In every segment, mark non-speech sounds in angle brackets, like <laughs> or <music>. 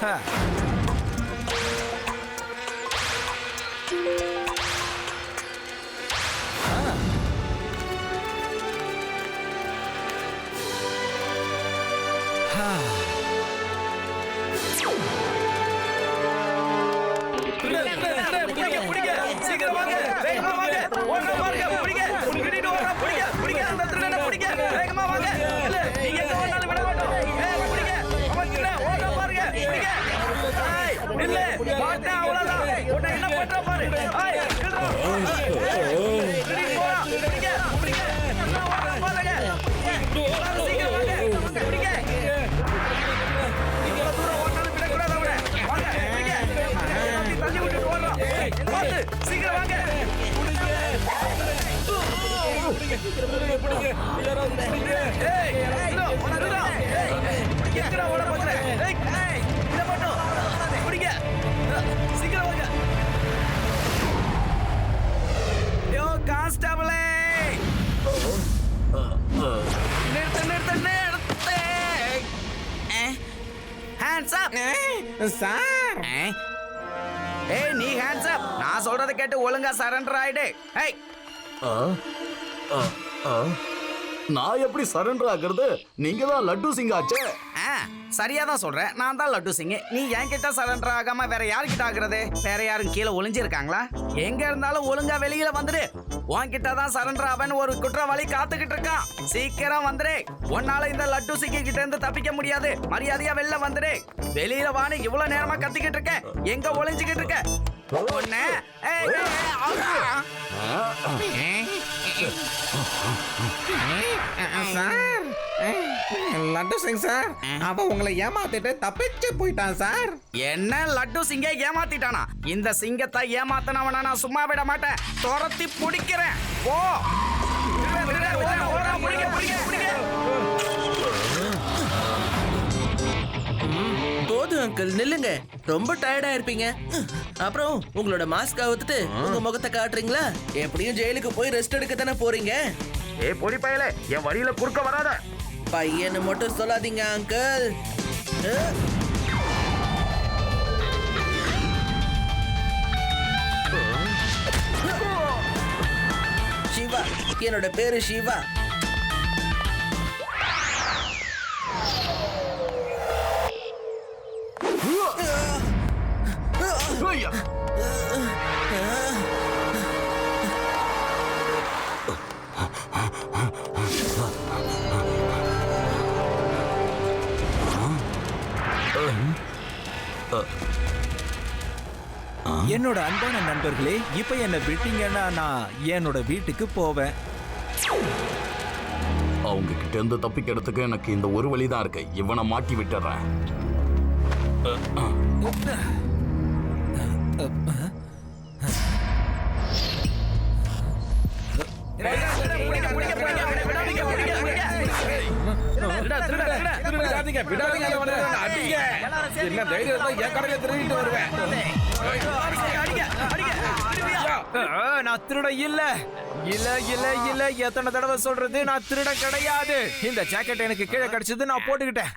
ஹா. ஹா. மட்டும். பிடிங்க. சீக்கிரம் வாங்க. யோ, கான்ஸ்டபிளே. நிறுத்து, நிறுத்து, நிறுத்து. ஏய், hands சார் ஏய். நீ hands up. நான் சொல்றதை கேட்டு ஒழுங்கா சரண்டர் ஆயிடு ஏய் ஆ? ஆ, ஆ. நான் எப்படி சரண்டர் ஆகுறது நீங்க தான் லட்டு சிங் ஆச்சே ஆ சரியா தான் சொல்றேன் நான் தான் லட்டு சிங் நீ என்கிட்ட சரண்டர் ஆகாம வேற யார்கிட்ட ஆகுறது வேற யாரும் கீழே ஒளிஞ்சிருக்காங்களா எங்க இருந்தாலும் ஒழுங்கா வெளியில வந்துடு உன்கிட்ட தான் சரண்டர் ஆவேன்னு ஒரு குற்றவாளி காத்துக்கிட்டு இருக்கான். சீக்கிரம் வந்துடு உன்னால இந்த லட்டு சிங்கி கிட்ட இருந்து தப்பிக்க முடியாது. மரியாதையா வெளில வந்துடு வெளியில வான்னு இவ்வளவு நேரமா கத்திக்கிட்டு இருக்க. எங்க ஒளிஞ்சுக்கிட்டு இருக்க. சார். லட்டு சிங் சார். அவன் உங்களை ஏமாத்திட்டு தப்பிச்சு போயிட்டான் சார். என்ன லட்டு சிங்க ஏமாத்திட்டானா? இந்த சிங்கத்தை ஏமாத்தினவன நான் சும்மா விட மாட்டேன். துரத்தி பிடிக்கிறேன். பிடிங்க. போதும் அங்கிள் நில்லுங்க. ரொம்ப டயர்டா இருப்பீங்க. அப்புறம் உங்களோட மாஸ்க் அவுத்துட்டு உங்க முகத்தை காட்டுறீங்களா? எப்படியும் ஜெயிலுக்கு போய் ரெஸ்ட் எடுக்க தானே போறீங்க? ஏய் பொடி பயலே. என் வழியில குறுக்க வராத. பையன்னு மட்டும் சொல்லாதீங்க அங்கிள் சிவா என்னோட பேரு சிவா. என்னோட அன்பான நண்பர்களே இப்ப என்ன விட்டீங்கன்னா நான் என்னோட வீட்டுக்கு போவேன். அவங்க கிட்ட இருந்து தப்பிக்கிறதுக்கு எனக்கு இந்த ஒரு வழி தான் இருக்கு. இவனை மாட்டி விட்டுறேன். என்ன தைரியம் இருந்தா என் கடையில திருடிட்டு வருவேன். அடிங்க, அடிங்க, அடிங்க. நான் திருட இல்லை இல்ல இல்ல இல்ல. எத்தனை தடவை சொல்றது? நான் திருட கிடையாது. இந்த ஜாக்கெட் எனக்கு கீழே கிடைச்சது நான் போட்டுக்கிட்டேன்.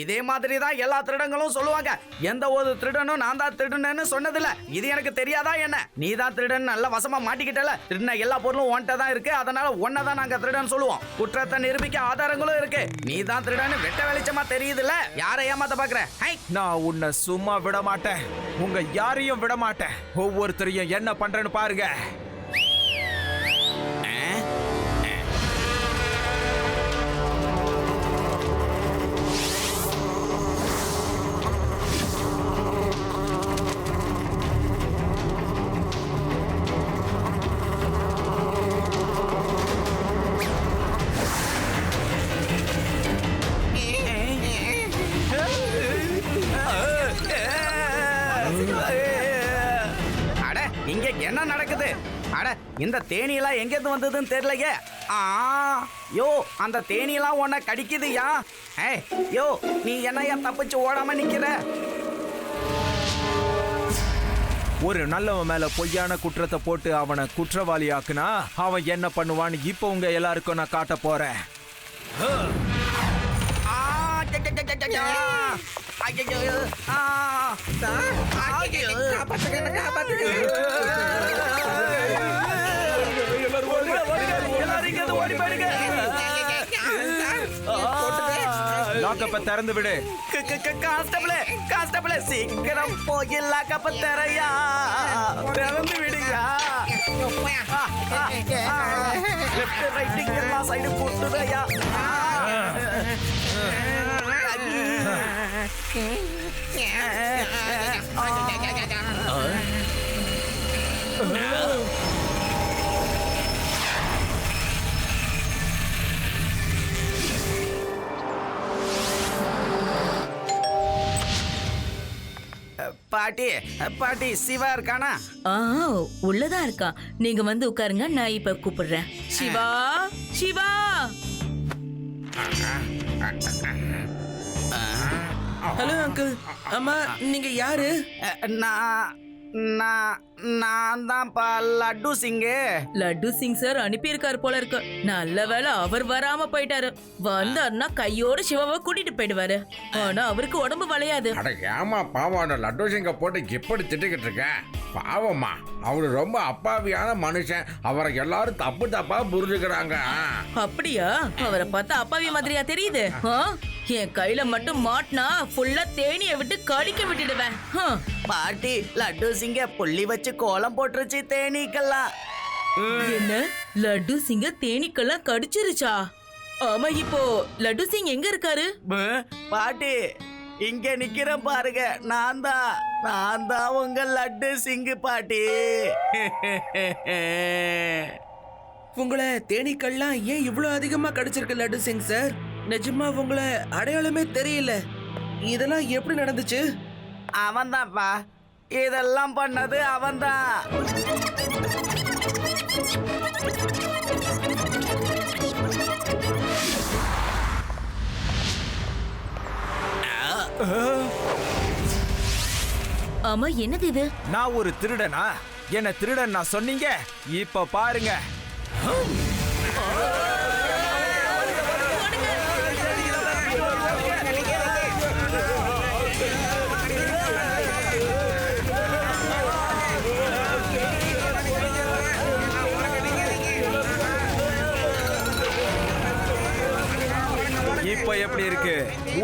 இதே மாதிரி தான் எல்லா திருடங்களும் சொல்லுவாங்க. எந்த ஒரு திருடனும் நான் தான் திருடனேன்னு சொன்னதில்ல. இது எனக்கு தெரியாதா என்ன? நீ தான் திருடன் நல்ல வசமா மாட்டிக்கிட்டல. திருடின எல்லா பொருளும் உன்கிட்ட தான் இருக்கு. அதனால உன்னை தான் நாங்க திருடன் சொல்லுவோம். குற்றத்தை நிரூபிக்க ஆதாரங்களும் இருக்கு. நீ தான் திருடன்னு வெட்ட வெளிச்சமா தெரியுதுல்ல? யாரை ஏமாத்த பாக்குற? ஹை! நான் உன்னை சும்மா விட மாட்டேன். உங்க யாரையும் விட மாட்டேன். ஒவ்வொருத்தரையும் என்ன பண்றேன்னு பாருங்க. இந்த தேனீலாம் எங்க இருந்து வந்ததுன்னு தெரியலையே ஆ யோ அந்த தேனீலாம் உன்னை கடிக்குதுயா ஏய் யோ நீ என்னையா தப்பிச்சு ஓடாம நிக்கிற ஒரு நல்லவன் மேல பொய்யான குற்றத்தை போட்டு அவனை குற்றவாளி ஆக்குனா அவன் என்ன பண்ணுவான்னு இப்போ உங்க எல்லாருக்கும் நான் காட்ட போறேன் காப்பாத்துங்க காப்பாத்துங்க ஓடி போயிடுங்க. லாக்கப்ப திறந்து விடு. கான்ஸ்டபிள் கான்ஸ்டபிள் சீக்கிரம் போய் லாக்கப்ப தரையா திறந்து விடுங்க. லெஃப்ட் எல்லா சைடு பாட்டி பாட்டி சிவா இருக்கானா? ஆ உள்ளதான் இருக்கான் நீங்க வந்து உட்காருங்க நான் இப்ப கூப்பிடுறேன். சிவா சிவா! Hello uncle. அம்மா நீங்க யாரு? நான் நான் நான் தான்ப்பா லட்டு சிங்கு. லட்டு சிங் சார் அனுப்பியிருக்காரு போல இருக்கு. நல்ல வேளை அவர் வராம போயிட்டாரு. வந்தாருன்னா கையோட சிவாவை கூட்டிட்டு போயிடுவாரு. ஆனா அவருக்கு உடம்பு வளையாது. அட ஏமா பாவம் லட்டு சிங்க போட்டு எப்படி திட்டிக்கிட்டு இருக்க? பாவம்மா அவரு ரொம்ப அப்பாவியான மனுஷன். அவரை எல்லாரும் தப்பு தப்பா புரிஞ்சுக்கிறாங்க. அப்படியா? அவரை பார்த்தா அப்பாவி மாதிரியா தெரியுது. ஆ? என் கையில மட்டும் மாட்டினா ஃபுல்லா தேனிய விட்டு கடிக்க விட்டுடுவேன். பாட்டி லட்டு சிங்க புள்ளி வச்சு கோலம் போட்டுருச்சு தேனீக்கெல்லாம். என்ன? லட்டு சிங்க தேனீக்கெல்லாம் கடிச்சிருச்சா? ஆமா இப்போ லட்டு சிங் எங்க இருக்காரு? பாட்டி இங்க நிக்கிறேன் பாருங்க. நான் தான் நான் தான் உங்க லட்டு சிங்கு பாட்டி உங்களை தேனீக்கள்லாம் ஏன் இவ்வளவு அதிகமா கடிச்சிருக்கு லட்டு சிங் சார்? நிஜமா உங்களை அடையாளமே தெரியல. இதெல்லாம் எப்படி நடந்துச்சு? அவன்தான்ப்பா. இதெல்லாம் பண்ணது அவன்தான். ஆமா என்னது இது? நான் ஒரு திருடனா? என்ன திருடன் நான் சொன்னீங்க? இப்ப பாருங்க.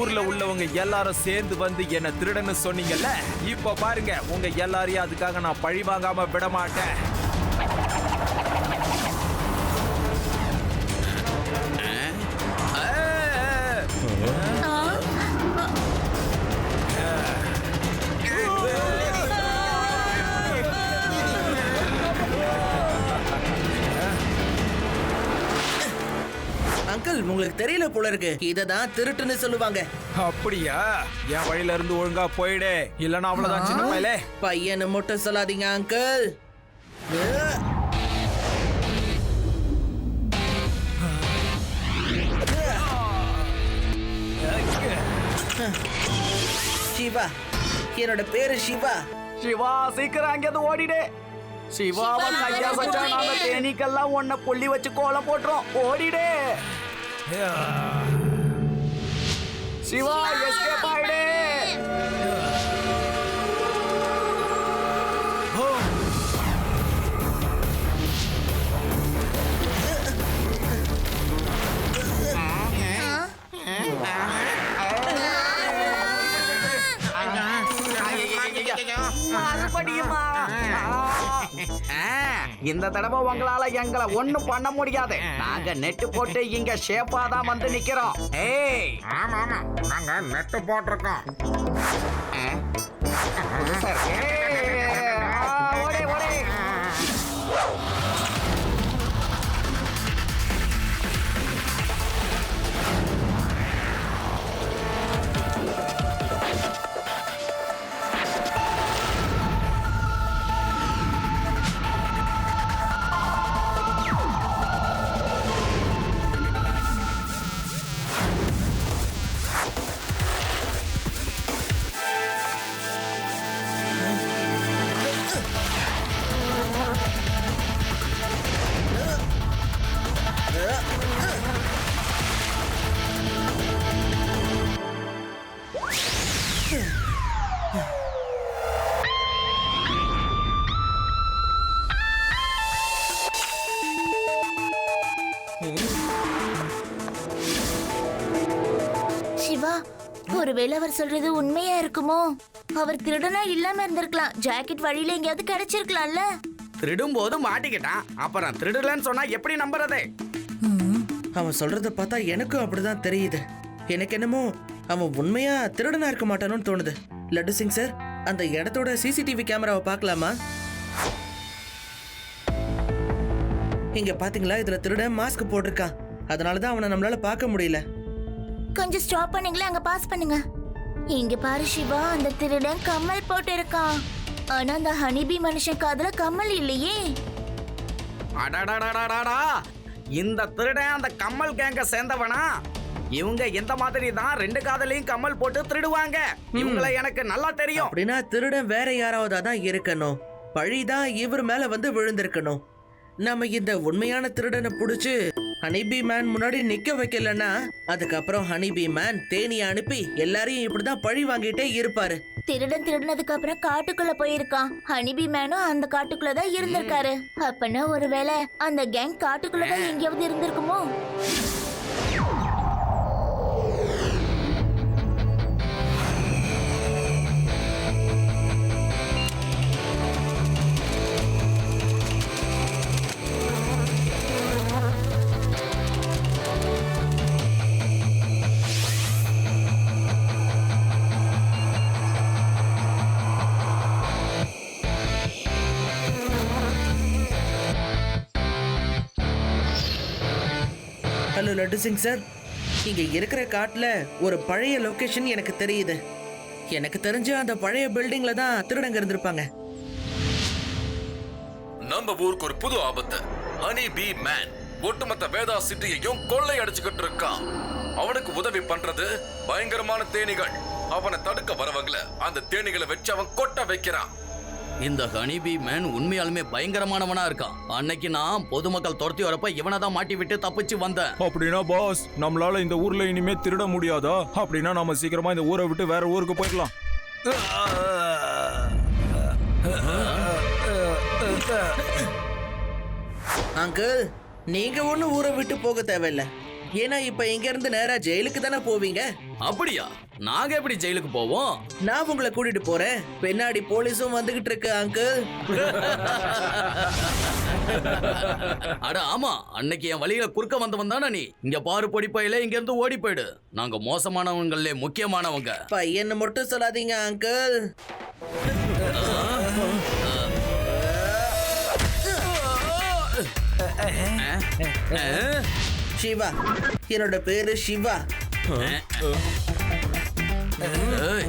ஊர்ல உள்ளவங்க எல்லாரும் சேர்ந்து வந்து என்ன திருடன்னு சொன்னீங்கல்ல? இப்ப பாருங்க உங்க எல்லாரையும் அதுக்காக நான் பழி வாங்காம விட மாட்டேன். அங்கிள் உங்களுக்கு தெரியல போல இருக்கு. இதை தான் திருட்டுன்னு சொல்லுவாங்க. அப்படியா? என் வழியில இருந்து ஒழுங்கா போயிடு. இல்லன்னா அவ்வளவுதான் சின்ன பயலே. பையனை மட்டும் சொல்லாதீங்க அங்கிள் சிவா என்னோட பேரு சிவா. சிவா சீக்கிரம் அங்கேருந்து ஓடிடு. சிவாவை கையா வச்சா நாங்க தேனீக்கெல்லாம் உன்னை புள்ளி வச்சு கோலம் போட்டுறோம். ஓடிடு. சிவா எஸ்கேப் ஆயிடு மறுபடியுமா இந்த தடவை உங்களால எங்களை ஒண்ணும் பண்ண முடியாது. நாங்க நெட்டு போட்டு இங்க ஷேப்பா தான் வந்து நிக்கிறோம். ஏய். ஆமா ஆமா. நாங்க நெட்டு போட்டிருக்கோம். சார், ஏய், ஒருவேளை அவர் சொல்றது உண்மையா இருக்குமோ? அவர் திருடனா இல்லாம இருந்திருக்கலாம். ஜாக்கெட் வழியில எங்கேயாவது கிடைச்சிருக்கலாம்ல. திருடும் போது மாட்டிக்கிட்டான். அப்புறம் திருடலன்னு சொன்னா எப்படி நம்புறது? அவன் சொல்றத பார்த்தா எனக்கும் அப்படிதான் தெரியுது. எனக்கு என்னமோ அவன் உண்மையா திருடனா இருக்க மாட்டானோன்னு தோணுது. லட்டு சிங் சார் அந்த இடத்தோட சிசிடிவி கேமராவை பார்க்கலாமா? இங்க பாத்தீங்களா? இதுல திருடன் மாஸ்க் போட்டிருக்கான். அதனால தான் அவனை நம்மளால பார்க்க முடியல. கொஞ்சம் ஸ்டாப் பண்ணீங்களா அங்க பாஸ் பண்ணுங்க. இங்க பாரு சிவா அந்த திருடன் கம்மல் போட்டு இருக்கான் ஆனா அந்த ஹனிபி மனுஷன் காதுல கம்மல் இல்லையே. அடடடடடடா. இந்த திருடன் அந்த கம்மல் கேங்க சேர்ந்தவனா? இவங்க இந்த மாதிரி தான் ரெண்டு காதலையும் கம்மல் போட்டு திருடுவாங்க. இவங்களை எனக்கு நல்லா தெரியும். அப்படின்னா திருடன் வேற யாராவதா தான் இருக்கணும்? பழிதான் இவர் மேல வந்து விழுந்திருக்கணும். நம்ம இந்த உண்மையான திருடனை புடிச்சு ஹனிபி மேன் முன்னாடி நிக்க வைக்கலன்னா அதுக்கப்புறம் ஹனிபி மேன் தேனியை அனுப்பி எல்லாரையும் இப்படிதான் பழி வாங்கிட்டே இருப்பாரு. திருடன் திருடினதுக்கு அப்புறம் காட்டுக்குள்ள போயிருக்கான். ஹனிபி மேனும் அந்த காட்டுக்குள்ள தான் இருந்திருக்காரு. அப்பனா ஒருவேளை அந்த கேங் காட்டுக்குள்ள தான் எங்கேயாவது இருந்திருக்குமோ? லட்டு சிங் சார். இங்கே இருக்கிற காட்டில் ஒரு பழைய லொக்கேஷன் எனக்கு தெரியுது. எனக்கு தெரிஞ்ச அந்த பழைய பில்டிங்ல தான் திருடங்க இருந்திருப்பாங்க. நம்ம ஊருக்கு ஒரு புது ஆபத்து. ஹனி பி மேன் ஒட்டுமொத்த வேதா சிட்டியையும் கொள்ளை அடிச்சுக்கிட்டு இருக்கான். அவனுக்கு உதவி பண்றது பயங்கரமான தேனீகள். அவனை தடுக்க வரவங்கள அந்த தேனீகளை வச்சு அவன் கொட்ட வைக்கிறான். இந்த ஹனிபி மேன் உண்மையாலுமே பயங்கரமானவனா இருக்கான். அன்னைக்கு நான் பொதுமக்கள் துரத்தி வரப்ப இவனை தான் மாட்டி விட்டு தப்பிச்சு வந்தேன். அப்படின்னா பாஸ் நம்மளால இந்த ஊர்ல இனிமே திருட முடியாதா? அப்படின்னா நம்ம சீக்கிரமா இந்த ஊரை விட்டு வேற ஊருக்கு போயிடலாம். அங்கிள் நீங்க ஒன்றும் ஊரை விட்டு போக தேவையில்ல. ஏன்னா இப்ப இங்க இருந்து நேரா ஜெயிலுக்கு தானே போவீங்க? அப்படியா? நாங்க எப்படி ஜெயிலுக்கு போவோம்? நான் உங்களை கூட்டிட்டு போறேன். பின்னாடி போலீஸும் வந்துகிட்டு இருக்கு அங்கிள் அட ஆமா. அன்னைக்கு என் வழியில குறுக்க வந்தவன் தானே நீ? இங்க பாரு பொடிப்பையில இங்க இருந்து ஓடி போயிடு. நாங்க மோசமானவங்களே முக்கியமானவங்க. பையன் மட்டும் சொல்லாதீங்க அங்கிள் சிவா. என்னோட பேரு சிவா. ஏய்,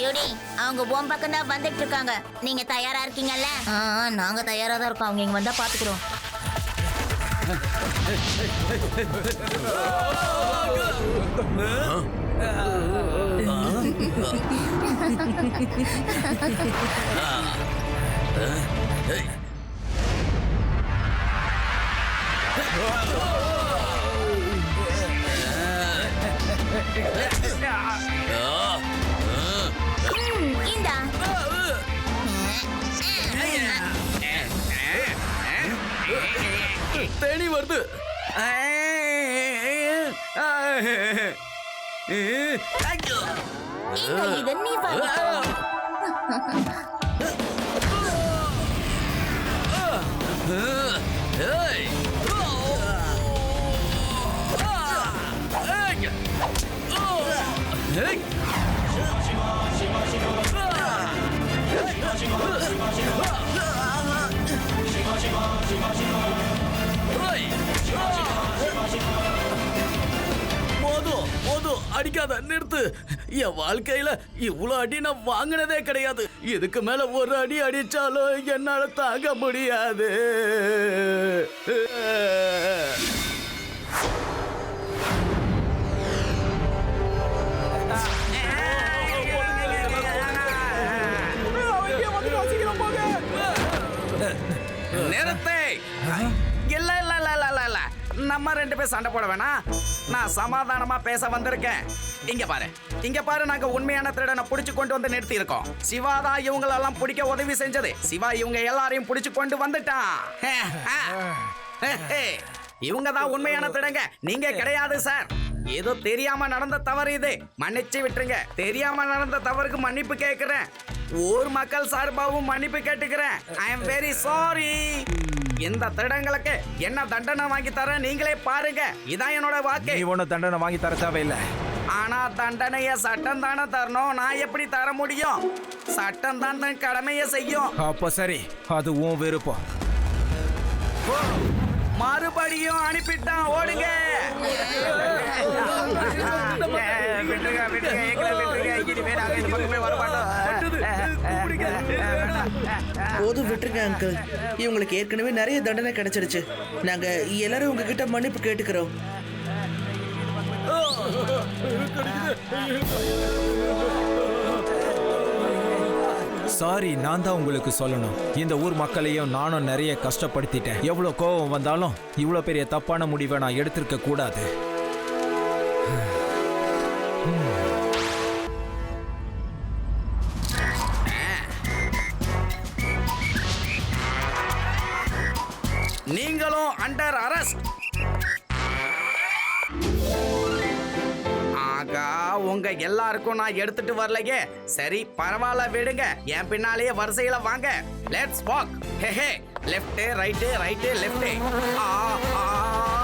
யூடி அவங்க உன் பக்கம் தான் வந்துட்டு இருக்காங்க. நீங்க தயாரா இருக்கீங்கல்ல? ஆ, நாங்க தயாரா தான் இருக்கோம். அவங்க இங்க வந்தா பாத்துக்கிறோம் இந்தா. <laughs> தேனி வருது. இங்க இத நீ வாங்கிக்கோ அடிக்காத நிறுத்து. என் வாழ்க்கையில இவ்வளவு அடி நான் வாங்கினதே கிடையாது. இதுக்கு மேல ஒரு அடி அடிச்சாலும் என்னால தாங்க முடியாது. நிறுத்து. நம்ம ரெண்டு பேர் சண்டை போட வேணாம் நான் சமாதானமா பேச வந்திருக்கேன். இங்க பாரு. இங்க பாரு நாங்க உண்மையான திருடனை புடிச்சு கொண்டு வந்து நிறுத்தி இருக்கோம் சிவா தான் இவங்களெல்லாம் பிடிக்க உதவி செஞ்சது. சிவா இவங்க எல்லாரையும் புடிச்சு கொண்டு வந்துட்டான். இவங்க தான் உண்மையான திருடங்க. நீங்க கிடையாது சார் ஏதோ தெரியாம நடந்த தவறு இது. மன்னிச்சு விட்டுருங்க. தெரியாம நடந்த தவறுக்கு மன்னிப்பு கேட்கிறேன். ஊர் மக்கள் சார்பாகவும் மன்னிப்பு கேட்டுக்கிறேன். ஐ எம் வெரி சாரி இந்த திருடங்களுக்கு என்ன தண்டனை வாங்கி தரேன் நீங்களே பாருங்க. இதான் என்னோட வாக்கு. நீ ஒன்றும் தண்டனை வாங்கி தர தேவையில்லை. ஆனா தண்டனைய சட்டம் தானே தரணும். நான் எப்படி தர முடியும்? சட்டம் தான் தன் கடமையை செய்யும். அப்போ சரி அது உன் விருப்பம். மறுபடியும் அனுப்பிட்டான். ஓடுங்க. விட்டுருங்க, விட்டுருங்க, எங்களை விட்டுருங்க. இனிமே நாங்க இந்த பக்கமே வர மாட்டோம். போதும் விட்டுருங்க அங்கிள் இவங்களுக்கு ஏற்கனவே நிறைய தண்டனை கிடைச்சிருச்சு. நாங்க எல்லாரும் உங்ககிட்ட மன்னிப்பு கேட்டுக்கிறோம். சாரி நான் தான் உங்களுக்கு சொல்லணும். இந்த ஊர் மக்களையும் நானும் நிறைய கஷ்டப்படுத்திட்டேன். எவ்வளோ கோபம் வந்தாலும் இவ்வளோ பெரிய தப்பான முடிவை நான் எடுத்திருக்க கூடாது. நீங்களும் அண்டர் அரஸ்ட் ஆகா உங்க எல்லாருக்கும் நான் எடுத்துட்டு வரலையே. சரி பரவாயில்ல விடுங்க. என் பின்னாலேயே வரிசையில வாங்க. Let's walk hey hey. Left right right left ah ah.